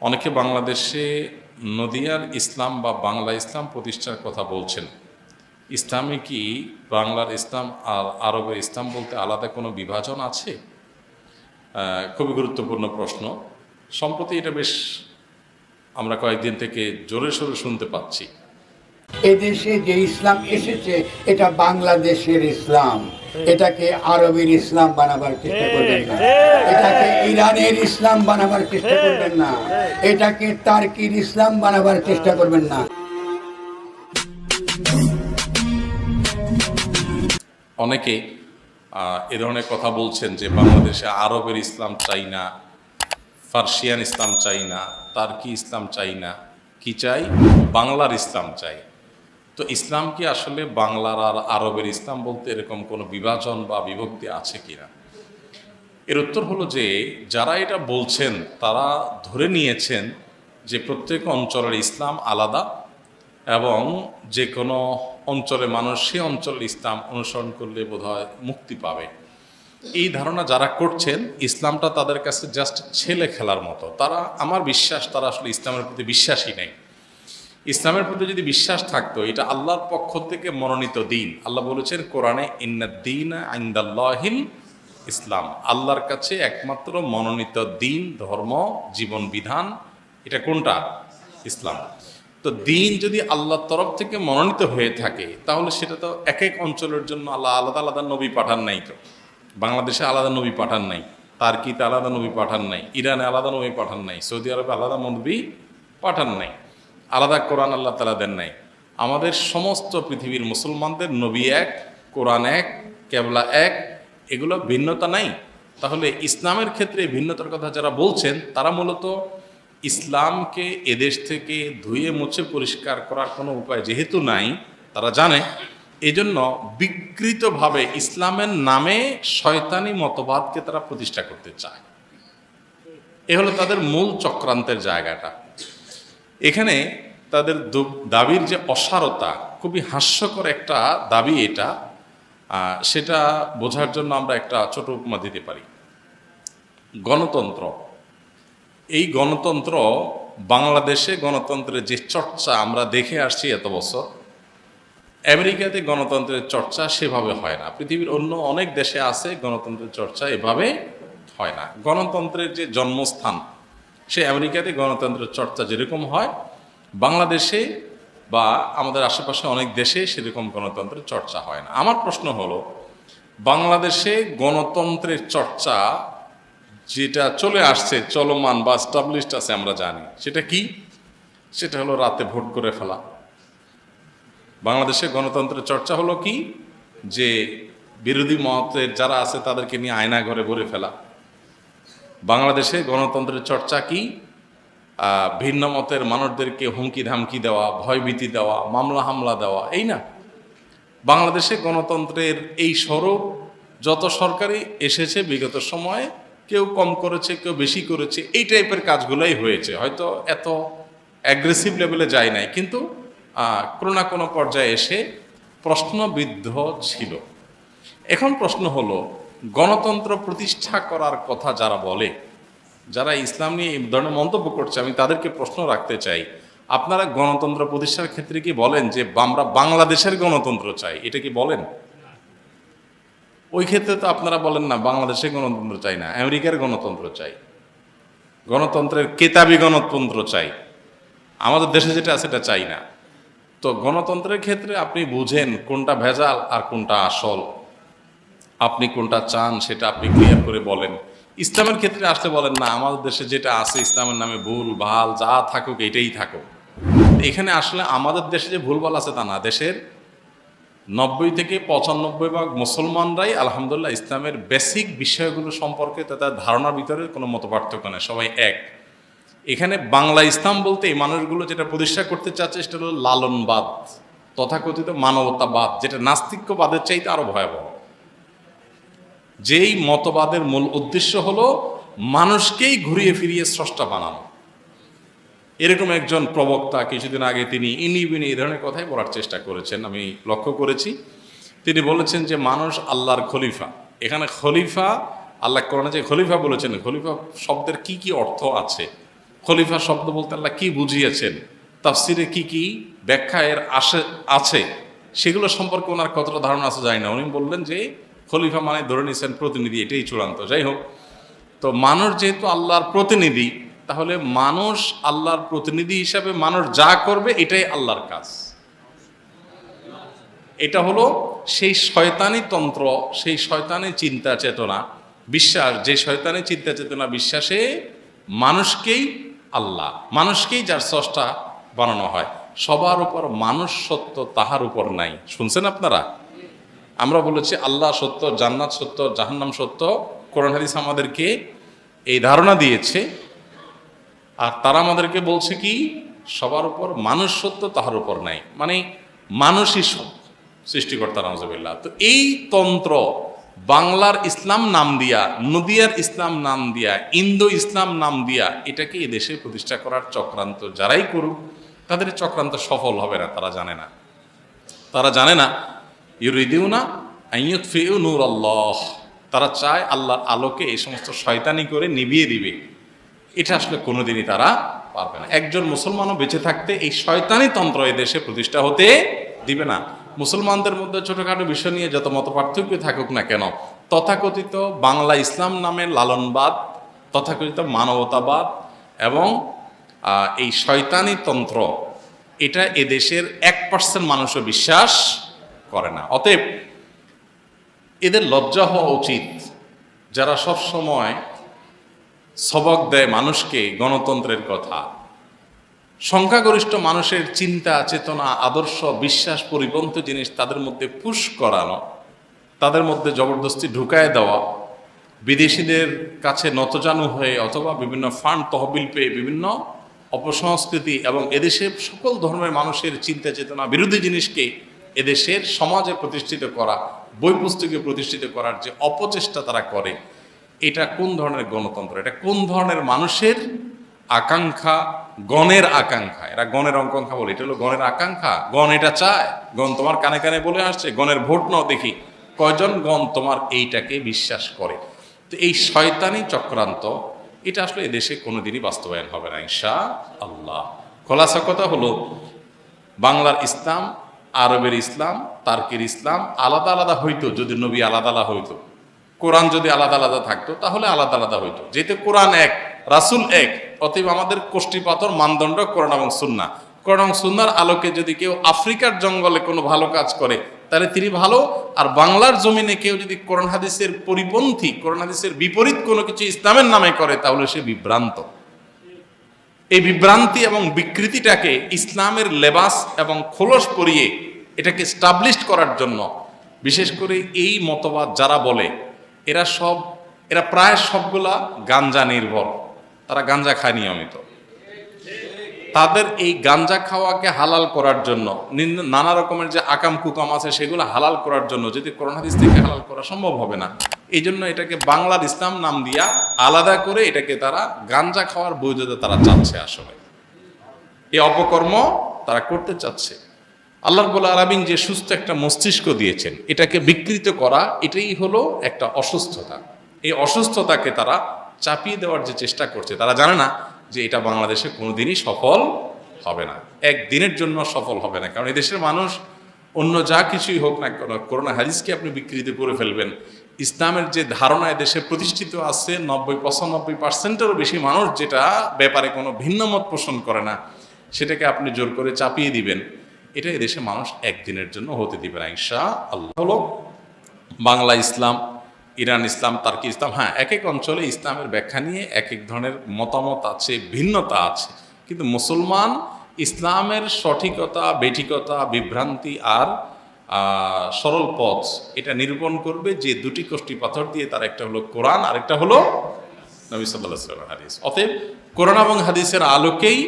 অনেকে বাংলাদেশে নদিয়ার ইসলাম বা বাংলা ইসলাম প্রতিষ্ঠার কথা বলছেন। ইসলামে কি বাংলার ইসলাম আর আরবের ইসলাম বলতে আলাদা কোনো বিভাজন আছে? খুবই গুরুত্বপূর্ণ প্রশ্ন। সম্প্রতি এটা বেশ আমরা কয়েকদিন থেকে জোরে সোরে শুনতে পাচ্ছি। এদেশে যে ইসলাম এসেছে এটা বাংলাদেশের ইসলাম। এটাকে আরবের ইসলাম বানাবার চেষ্টা করবেন না। এটাকে ইরানের ইসলাম বানাবার চেষ্টা করবেন না। এটাকে তার্কির ইসলাম বানাবার চেষ্টা করবেন না। অনেকে আহ, এ ধরনের কথা বলছেন যে বাংলাদেশে আরবের ইসলাম চাই না ফার্সিয়ান ইসলাম চাই না তার্কি ইসলাম চাই না। কি চাই? বাংলার ইসলাম চাই। তো ইসলাম কি আসলে বাংলার আর আরবের ইসলাম বলতে এরকম কোনো বিভাজন বা বিভক্তি আছে কিনা? এর উত্তর হলো যে, যারা এটা বলছেন, তারা ধরে নিয়েছেন যে প্রত্যেক অঞ্চলের ইসলাম আলাদা এবং যে কোনো অঞ্চলে মানুষ সে অঞ্চলের ইসলাম অনুসরণ করলে বোধহয় মুক্তি পাবে। এই ধারণা যারা করছেন, ইসলামটা তাদের কাছে জাস্ট ছেলে খেলার মতো। তারা, আমার বিশ্বাস, তারা আসলে ইসলামের প্রতি বিশ্বাসী নেই। ইসলামের প্রতি যদি বিশ্বাস থাকতো, এটা আল্লাহর পক্ষ থেকে মনোনীত দিন। আল্লাহ বলেছেন, কোরআনে ইন্নাদ্দিন আইন্দাল্লাহিল ইসলাম। আল্লাহর কাছে একমাত্র মনোনীত দিন, ধর্ম, জীবন, বিধান, এটা কোনটা? ইসলাম। তো দিন যদি আল্লাহর তরফ থেকে মনোনীত হয়ে থাকে, তাহলে সেটা তো এক এক অঞ্চলের জন্য আল্লাহ আলাদা আলাদা নবী পাঠান নাই তো। বাংলাদেশে আলাদা নবী পাঠান নাই, তার্কিতে আলাদা নবী পাঠান নাই, ইরানে আলাদা নবী পাঠান নাই, সৌদি আরবে আলাদা নবী পাঠান নাই। আলাদা কোরআন আল্লাহ তালা দেন নাই। আমাদের সমস্ত পৃথিবীর মুসলমানদের নবী এক, কোরআন এক, কেবলা এক, এগুলো ভিন্নতা নাই। তাহলে ইসলামের ক্ষেত্রে ভিন্নতার কথা যারা বলছেন, তারা মূলত ইসলামকে এদেশ থেকে ধুয়ে মুছে পরিষ্কার করার কোনো উপায় যেহেতু নাই, তারা জানে। এজন্য বিকৃতভাবে ইসলামের নামে শয়তানি মতবাদকে তারা প্রতিষ্ঠা করতে চায়। এ হলো তাদের মূল চক্রান্তের জায়গাটা। এখানে তাদের দাবির যে অসারতা, খুবই হাস্যকর একটা দাবি এটা সেটা বোঝার জন্য আমরা একটা ছোট উপমা দিতে পারি। গণতন্ত্র। এই গণতন্ত্র বাংলাদেশে গণতন্ত্রের যে চর্চা আমরা দেখে আসছি এত বছর, আমেরিকাতে গণতন্ত্রের চর্চা সেভাবে হয় না। পৃথিবীর অন্য অনেক দেশে আছে গণতন্ত্রের চর্চা এভাবে হয় না। গণতন্ত্রের যে জন্মস্থান সে আমেরিকাতে গণতন্ত্রের চর্চা যেরকম হয়, বাংলাদেশে বা আমাদের আশেপাশে অনেক দেশে সেরকম গণতন্ত্রের চর্চা হয় না। আমার প্রশ্ন হলো, বাংলাদেশে গণতন্ত্রের চর্চা যেটা চলে আসছে, চলমান বা স্টাবলিশড আছে আমরা জানি, সেটা কি? সেটা হলো রাতে ভোট করে ফেলা। বাংলাদেশে গণতন্ত্রের চর্চা হলো কি? যে বিরোধী মতের যারা আছে তাদেরকে নিয়ে আয়না ঘরে ভরে ফেলা। বাংলাদেশে গণতন্ত্রের চর্চা কি? ভিন্ন মতের মানুষদেরকে হুমকি ধামকি দেওয়া, ভয়ভীতি দেওয়া, মামলা হামলা দেওয়া, এই না? বাংলাদেশে গণতন্ত্রের এই স্বরূপ যত সরকারি এসেছে বিগত সময়ে, কেউ কম করেছে, কেউ বেশি করেছে, এই টাইপের কাজগুলোই হয়েছে। হয়তো এত অ্যাগ্রেসিভ লেভেলে যায় নাই, কিন্তু কোনো না কোনো পর্যায়ে এসে প্রশ্নবিদ্ধ ছিল। এখন প্রশ্ন হলো গণতন্ত্র প্রতিষ্ঠা করার কথা যারা বলে, যারা ইসলাম নিয়ে এই ধরনের মন্তব্য করছে, আমি তাদেরকে প্রশ্ন রাখতে চাই, আপনারা গণতন্ত্র প্রতিষ্ঠার ক্ষেত্রে কি বলেন যে আমরা বাংলাদেশের গণতন্ত্র চাই? এটা কি বলেন? ওই ক্ষেত্রে তো আপনারা বলেন না, বাংলাদেশের গণতন্ত্র চাই না, আমেরিকার গণতন্ত্র চাই, গণতন্ত্রের কেতাবি গণতন্ত্র চাই, আমাদের দেশে যেটা আছে সেটা চাই না। তো গণতন্ত্রের ক্ষেত্রে আপনি বুঝেন কোনটা ভেজাল আর কোনটা আসল। আপনি কোনটা চান সেটা আপনি ক্লিয়ার করে বলেন। ইসলামের ক্ষেত্রে আসতে বলেন, না, আমাদের দেশে যেটা আছে ইসলামের নামে ভুল, ভালো, যা থাকুক, এটাই থাকুক। এখানে আসলে আমাদের দেশে যে ভুলভাল আছে তা না। দেশের নব্বই থেকে পঁচানব্বই ভাগ মুসলমানরাই আলহামদুলিল্লাহ ইসলামের বেসিক বিষয়গুলো সম্পর্কে তাদের ধারণার ভিতরে কোনো মত পার্থক্য নেই, সবাই এক। এখানে বাংলা ইসলাম বলতে এই মানুষগুলো যেটা প্রতিষ্ঠা করতে চাচ্ছে সেটা হলো লালনবাদ, তথাকথিত মানবতাবাদ, যেটা নাস্তিক্যবাদের চাইতে আরও ভয়াবহ। যেই মতবাদের মূল উদ্দেশ্য হলো মানুষকেই ঘুরিয়ে ফিরিয়ে স্রষ্টা বানানো। এরকম একজন প্রবক্তা কিছুদিন আগে তিনি ইনি বিনি এই ধরনের কথাই বলার চেষ্টা করেছেন, আমি লক্ষ্য করেছি। তিনি বলেছেন যে মানুষ আল্লাহর খলিফা। এখানে খলিফা, আল্লাহ কোরআনে যে খলিফা বলেছেন, খলিফা শব্দের কি কি অর্থ আছে? খলিফা শব্দ বলতে আল্লাহ কি বুঝিয়েছেন? তাফসিরে কি কি ব্যাখ্যা এর আসে, আছে? সেগুলো সম্পর্কে ওনার কতটা ধারণা আছে যায় না। উনি বললেন যে খলিফা মানে ধরে নিয়েছেন প্রতিনিধি, এটাই চূড়ান্ত। যাই হোক, তো মানুষ যেহেতু আল্লাহর প্রতিনিধি, তাহলে মানুষ আল্লাহর প্রতিনিধি হিসাবে মানুষ যা করবে, এটাই আল্লাহর কাজ। এটা হলো সেই শয়তানি তন্ত্র, সেই শয়তানি চিন্তা চেতনা, বিশ্বাস। যে শয়তানি চিন্তা চেতনা বিশ্বাসে মানুষকেই আল্লাহ, মানুষকেই যার স্রষ্টা বানানো হয়। সবার উপর মানুষ সত্য তাহার উপর নাই। শুনছেন আপনারা? আমরা বলেছি আল্লাহ সত্য, জান্নাত সত্য, জাহান্নাম সত্য। কোরআন হাদিস আমাদেরকে এই ধারণা দিয়েছে। আর তারা আমাদেরকে বলছে কি, সবার উপর মানুষ সত্য, তাহার উপর নাই। মানে মানুষই সত্য, সৃষ্টিকর্তা নজবিল্লা তো এই তন্ত্র বাংলার ইসলাম নাম দিয়া, নদিয়ার ইসলাম নাম দিয়া, ইন্দো ইসলাম নাম দিয়া, এটাকে দেশে প্রতিষ্ঠা করার চক্রান্ত যারাই করুক, তাদের চক্রান্ত সফল হবে না, তারা জানে না। তারা জানে না ইউরিদিউনা আইয়ুত নূর আল্লাহ তারা চায় আল্লাহর আলোকে এই সমস্ত শয়তানি করে নিভিয়ে দিবে। এটা আসলে কোনোদিনই তারা পারবে না। একজন মুসলমানও বেঁচে থাকতে এই শয়তানি তন্ত্র দেশে প্রতিষ্ঠা হতে দিবে না। মুসলমানদের মধ্যে ছোটখাটো বিষয় নিয়ে যত মত পার্থক্য থাকুক না কেন, তথাকথিত বাংলা ইসলাম নামে লালনবাদ, তথাকথিত মানবতাবাদ এবং এই শয়তানি তন্ত্র, এটা এদেশের এক পার্সেন্ট মানুষও বিশ্বাস করে না। অতএব এদের লজ্জা হওয়া উচিত। যারা সব সময় সবক দেয় মানুষকে গণতন্ত্রের কথা। সংখ্যাগরিষ্ঠ মানুষের চিন্তা, চেতনা, আদর্শ, বিশ্বাস, পরিপন্থ জিনিস তাদের মধ্যে পুশ করানো, তাদের মধ্যে জবরদস্তি ঢুকায় দেওয়া, বিদেশিদের কাছে নতজানু হয়ে অথবা বিভিন্ন ফান্ড তহবিল পেয়ে বিভিন্ন অপসংস্কৃতি এবং এদেশের সকল ধর্মের মানুষের চিন্তা, চেতনা বিরোধী জিনিসকে এদেশের সমাজে প্রতিষ্ঠিত করা, বই পুস্তকে প্রতিষ্ঠিত করার যে অপচেষ্টা তারা করে, এটা কোন ধরনের গণতন্ত্র? এটা কোন ধরনের মানুষের আকাঙ্ক্ষা? গণের আকাঙ্ক্ষা। এরা গণের আকাঙ্ক্ষা বলে। এটা হলো গণের আকাঙ্ক্ষা। গণ এটা চায়। গণ তোমার কানে কানে বলে আসছে, গণের ভোট নাও দেখি। কয়জন গণ তোমার এইটাকে বিশ্বাস করে? তো এই শয়তানি চক্রান্ত, এটা আসলে এদেশে কোনোদিনই বাস্তবায়ন হবে না ইনশা আল্লাহ খোলাসা কথা হলো, বাংলার ইসলাম আরবের ইসলাম, তার্কের ইসলাম আলাদা আলাদা হইতো যদি নবী আলাদা আলাদা হইতো। কোরআন যদি আলাদা আলাদা থাকতো, তাহলে আলাদা আলাদা হইতো। যেহেতু কোরআন এক, রাসুল এক, অতএব আমাদের কোষ্ঠী পাথর মানদণ্ড কোরআন এবং সুন্না কোরআন এবং সুন্নার আলোকে যদি কেউ আফ্রিকার জঙ্গলে কোনো ভালো কাজ করে, তাহলে তিনি ভালো। আর বাংলার জমিনে কেউ যদি কোরআন হাদিসের পরিপন্থী, কোরআন হাদিসের বিপরীত কোনো কিছু ইসলামের নামে করে, তাহলে সে বিভ্রান্ত। এই বিভ্রান্তি এবং বিকৃতিটাকে ইসলামের লেবাস এবং খোলস পরিয়ে এটাকে স্টাবলিশ করার জন্য, বিশেষ করে এই মতবাদ যারা বলে, এরা সব, এরা প্রায় সবগুলা গাঞ্জা নির্ভর। তারা গাঞ্জা খায় নিয়মিত। তাদের এই গাঞ্জা খাওয়াকে হালাল করার জন্য, নানা রকমের যে আকাম কুকাম আছে সেগুলো হালাল করার জন্য, যদি করোনা হাদিস থেকে হালাল করা সম্ভব হবে না। এই জন্য এটাকে বাংলার ইসলাম নাম দিয়া আলাদা করে এটাকে তারা গাঞ্জা খাওয়ার বৈধতা তারা চাচ্ছে আসলে। এই অপকর্ম তারা করতে চাচ্ছে। আল্লাহ রবুল আলমিন যে সুস্থ একটা মস্তিষ্ক দিয়েছেন, এটাকে বিকৃত করা, এটাই হলো একটা অসুস্থতা। এই অসুস্থতাকে তারা চাপিয়ে দেওয়ার যে চেষ্টা করছে, তারা জানে না যে এটা বাংলাদেশে কোনোদিনই সফল হবে না। একদিনের জন্য সফল হবে না। কারণ এই দেশের মানুষ অন্য যা কিছুই হোক না কেন, করোনা হাদিসকে আপনি বিকৃত করে ফেলবেন। ইসলামের যে ধারণা দেশে প্রতিষ্ঠিত আছে, নব্বই পঁচানব্বই পার্সেন্টেরও বেশি মানুষ যেটা ব্যাপারে কোনো ভিন্ন মত পোষণ করে না, সেটাকে আপনি জোর করে চাপিয়ে দিবেন। এটা এদেশে মানুষ একদিনের জন্য হতে দিবে না ইনশা আল্লাহ হলো বাংলা ইসলাম ইরান, ইসলাম, তার্কি, ইসলাম হ্যাঁ এক এক অঞ্চলে ইসলামের ব্যাখ্যা নিয়ে এক এক ধরনের মতামত আছে, ভিন্নতা আছে। কিন্তু মুসলমান ইসলামের সঠিকতা, বেঠিকতা, বিভ্রান্তি আর সরল পথ এটা নিরূপণ করবে যে দুটি কোষ্ঠী পাথর দিয়ে তার একটা হলো কোরআন, আরেকটা হলো নবী সাল্লাহ হাদিস। অতএব কোরআন এবং হাদিসের আলোকেই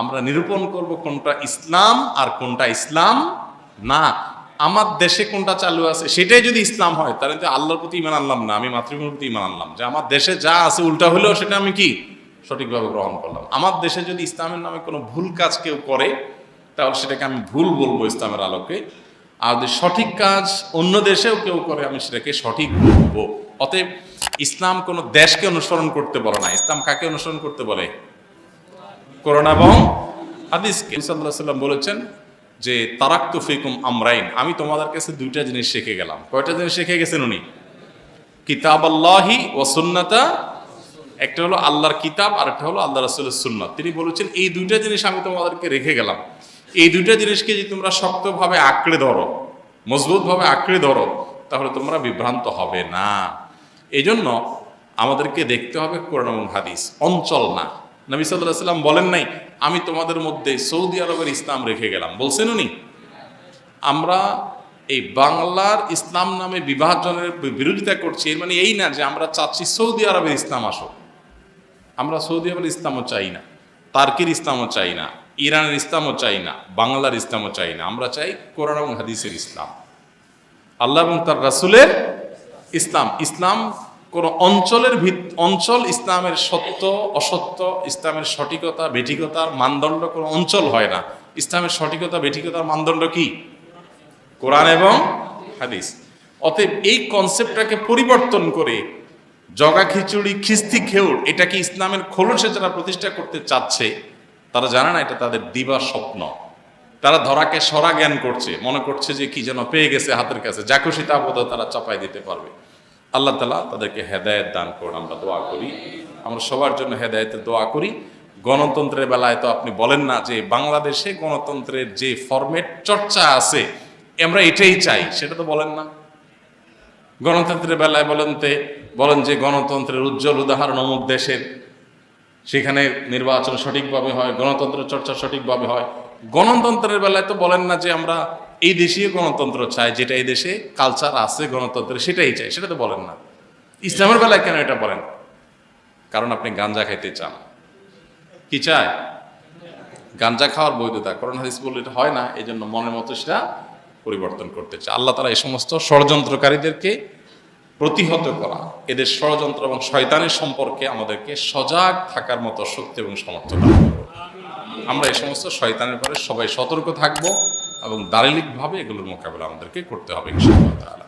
আমরা নিরূপণ করব কোনটা ইসলাম আর কোনটা ইসলাম না। আমার দেশে কোনটা চালু আছে, সেটাই যদি ইসলাম হয়, তাহলে তো আল্লাহর প্রতি ইমান আনলাম না, আমি মাতৃভূমির প্রতি ইমান আনলাম। যে আমার দেশে যা আছে, উল্টা হলেও সেটা আমি কি? সঠিকভাবে গ্রহণ করলাম। আমার দেশে যদি ইসলামের নামে কোনো ভুল কাজ কেউ করে, তাহলে সেটাকে আমি ভুল বলব ইসলামের আলোকে। আর যদি সঠিক কাজ অন্য দেশেও কেউ করে, আমি সেটাকে সঠিক বলব। অতএব ইসলাম কোনো দেশকে অনুসরণ করতে বলে না। ইসলাম কাকে অনুসরণ করতে বলে? করোনা এবং হাদিসকে। সাল্লাহ সাল্লাম বলেছেন যে তারাক তুফিকুম আমরাইন। আমি তোমাদের কাছে দুইটা জিনিস শিখে গেলাম। কয়টা জিনিস শিখে গেছেন উনি? কিতাব আল্লাহি ও সুন্নাতা, একটা হলো আল্লাহর কিতাব আর একটা হলো আল্লাহ রাসুলের সুন্নাত। তিনি বলেছেন, এই দুইটা জিনিস আমি তোমাদেরকে রেখে গেলাম। এই দুইটা জিনিসকে যদি তোমরা শক্তভাবে আঁকড়ে ধরো, মজবুতভাবে আঁকড়ে ধরো, তাহলে তোমরা বিভ্রান্ত হবে না। এই জন্য আমাদেরকে দেখতে হবে কোরআন এবং হাদিস অঞ্চল না। নবী সাল্লাহ সাল্লাম বলেন নাই, আমি তোমাদের মধ্যে সৌদি আরবের ইসলাম রেখে গেলাম। বলছেন উনি, আমরা এই বাংলার ইসলাম নামে বিভাজনের বিরোধিতা করছি মানে এই না যে আমরা চাচ্ছি সৌদি আরবের ইসলাম আসুক। আমরা সৌদি আরবের ইসলামও চাই না, তার্কির ইসলামও চাই না, ইরানের ইসলামও চাই না, বাংলার ইসলামও চাই না, আমরা চাই কোরআন এবং হাদিসের ইসলাম। আল্লাহ এবং তার রাসুলের ইসলাম ইসলাম কোন অঞ্চলের ভিত, অঞ্চল ইসলামের সত্য, অসত্য, ইসলামের সঠিকতা, বেঠিকতার মানদণ্ড কোনো অঞ্চল হয় না। ইসলামের সঠিকতা, বেঠিকতার মানদণ্ড কি? কোরআন এবং হাদিস। অতএব এই কনসেপ্টটাকে পরিবর্তন করে জগা খিচুড়ি, খিস্তি খেউর এটাকে ইসলামের খোলসে যারা প্রতিষ্ঠা করতে চাচ্ছে, তারা জানে না এটা তাদের দিবা স্বপ্ন। তারা ধরাকে সরা জ্ঞান করছে, মনে করছে যে কি যেন পেয়ে গেছে হাতের কাছে, যা খুশি তা তারা চাপাই দিতে পারবে। আল্লাহ তালা তাদেরকে হেদায়েত দান করুন, আমরা দোয়া করি। আমরা সবার জন্য হেদায়েতের দোয়া করি। গণতন্ত্রের বেলায় তো আপনি বলেন না যে বাংলাদেশে গণতন্ত্রের যে ফরম্যাট চর্চা আছে, আমরা এটাই চাই, সেটা তো বলেন না। গণতন্ত্রের বেলায় বলেন তে, বলেন যে গণতন্ত্রের উজ্জ্বল উদাহরণ অমুক দেশের, সেখানে নির্বাচন সঠিকভাবে হয় গণতন্ত্রের চর্চা সঠিকভাবে হয়। গণতন্ত্রের বেলায় তো বলেন না যে আমরা এই দেশীয় গণতন্ত্র চায়, যেটা এই দেশে কালচার আছে গণতন্ত্রের সেটাই চাই সেটা তো বলেন না। ইসলামের বেলায় কেন এটা বলেন? কারণ আপনি গাঞ্জা খাইতে চান। কি চায়? গাঞ্জা খাওয়ার বৈধতা। করোনা হাদিস বললে এটা হয় না এই জন্য মনের মতো সেটা পরিবর্তন করতে চায়। আল্লাহ তারা এই সমস্ত ষড়যন্ত্রকারীদেরকে প্রতিহত করা, এদের ষড়যন্ত্র এবং শয়তানের সম্পর্কে আমাদেরকে সজাগ থাকার মতো শক্তি এবং সমর্থন আমরা এই সমস্ত শয়তানের পরে সবাই সতর্ক থাকব। এবং দারিলিকভাবে এগুলোর মোকাবেলা আমাদেরকে করতে হবে ইনশাআল্লাহ